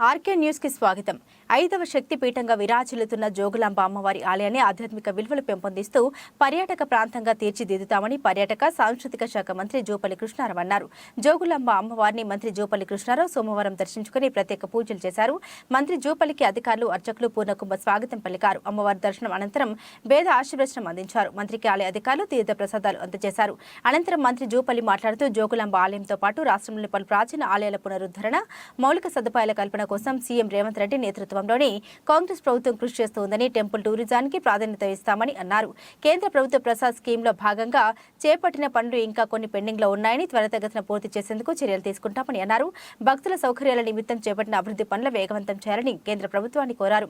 RK న్యూస్కి స్వాగతం. ఐదవ శక్తి పీఠంగా విరాజిల్లుతున్న జోగులాంబ అమ్మవారి ఆలయాన్ని ఆధ్యాత్మిక విలువలు పెంపొందిస్తూ పర్యాటక ప్రాంతంగా తీర్చిదిద్దుతామని పర్యాటక సాంస్కృతిక శాఖ మంత్రి జోపల్లి కృష్ణారావు అన్నారు. జోగులాంబ అమ్మవారిని మంత్రి జోపల్లి కృష్ణారావు సోమవారం దర్శించుకుని ప్రత్యేక పూజలు చేశారు. మంత్రి జోపల్లికి అధికారులు అర్చకులు పూర్ణకుంభ స్వాగతం పలికారు. అమ్మవారి దర్శనం అనంతరం వేద ఆశీర్వచనం అందించారు. మంత్రికి ఆలయ అధికారులు తీర్థ ప్రసాదాలు అందజేశారు. అనంతరం మంత్రి జోపల్లి మాట్లాడుతూ జోగులాంబ ఆలయంతో పాటు రాష్ట్రంలోని పలు ప్రాచీన ఆలయాల పునరుద్ధరణ మౌలిక సదుపాయాల కల్పన కోసం సీఎం రేవంత్ రెడ్డి నేతృత్వంలోని కాంగ్రెస్ ప్రభుత్వం కృషి చేస్తోందని టెంపుల్ టూరిజానికి ప్రాధాన్యత ఇస్తామని అన్నారు. కేంద్ర ప్రభుత్వ ప్రసాద్ స్కీమ్లో భాగంగా చేపట్టిన పనులు ఇంకా కొన్ని పెండింగ్లో ఉన్నాయని త్వరితగతిన పూర్తి చేసేందుకు చర్యలు తీసుకుంటామని అన్నారు. భక్తుల సౌకర్యాల నిమిత్తం చేపట్టిన అభివృద్ధి పనులు వేగవంతం చేయాలని కేంద్ర ప్రభుత్వాన్ని కోరారు.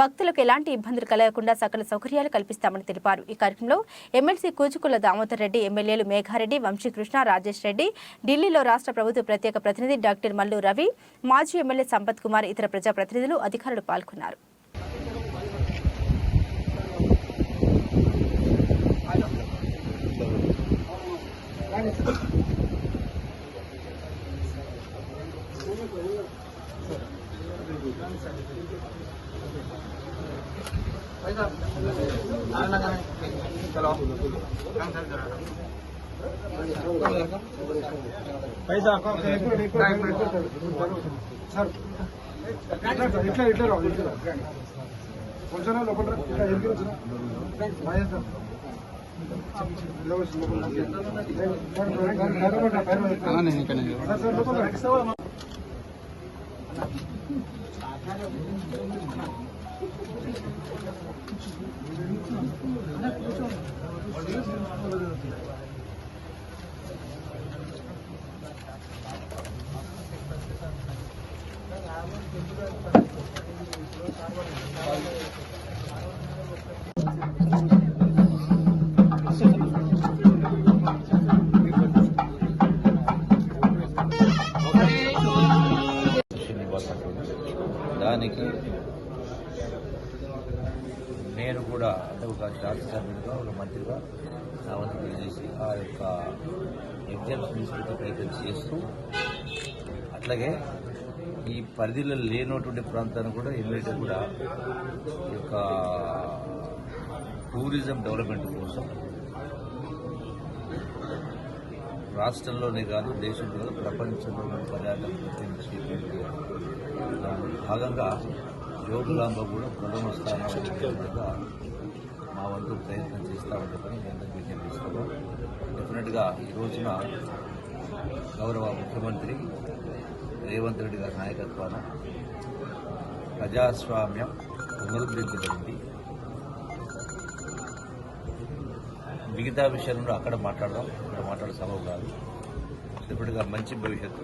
భక్తులకు ఎలాంటి ఇబ్బందులు కలగకుండా సకల సౌకర్యాలు కల్పిస్తామని తెలిపారు. ఈ కార్యక్రమంలో ఎమ్మెల్సీ కూచుకుల దామోదర్ రెడ్డి ఎమ్మెల్యేలు మేఘారెడ్డి వంశీకృష్ణ రాజేష్ రెడ్డి ఢిల్లీలో రాష్ట్ర ప్రభుత్వ ప్రత్యేక ప్రతినిధి డాక్టర్ మల్లు రవి మాజీ ఎమ్మెల్యే సంపత్ కుమార్ ఇతర ప్రజాప్రతినిధులు అధికారులు పాల్గొన్నారు. పైసా ఇట్లా ఇట్లా ఇట్లా రావు ఇట్లా కొంచెం లోపల రా. ఇట్లా ఎందుకు వచ్చిన బాగా సార్ ఇలా వచ్చి లోపల రా. పైన దానికి నేను కూడా అంటే ఒక శాసనసభ్యుడిగా ఒక మంత్రిగా నా వంతు పనిచేసి ఆ యొక్క ఎగ్జామ్స్ తీసుకుంటే ప్రయత్నం చేస్తూ అట్లాగే ఈ పరిధిలో లేనటువంటి ప్రాంతాన్ని కూడా ఎమ్మెల్యే కూడా ఈ యొక్క టూరిజం డెవలప్మెంట్ కోసం రాష్ట్రంలోనే కాదు దేశంలో కాదు ప్రపంచంలో పర్యాటక గుర్తించేటువంటి భాగంగా జోగులాంబ కూడా ప్రథమ స్థానంలో మా వంతు ప్రయత్నం చేస్తూ ఉండదని నేను అందరికీ డెఫినెట్గా ఈ రోజున గౌరవ ముఖ్యమంత్రి రేవంత్ రెడ్డి గారి నాయకత్వాన ప్రజాస్వామ్యం పునరుద్ధరించబడింది. మిగతా విషయాలను అక్కడ మాట్లాడదాం. ఇక్కడ మాట్లాడే సభ కాదు. ఇప్పటిగా మంచి భవిష్యత్తు.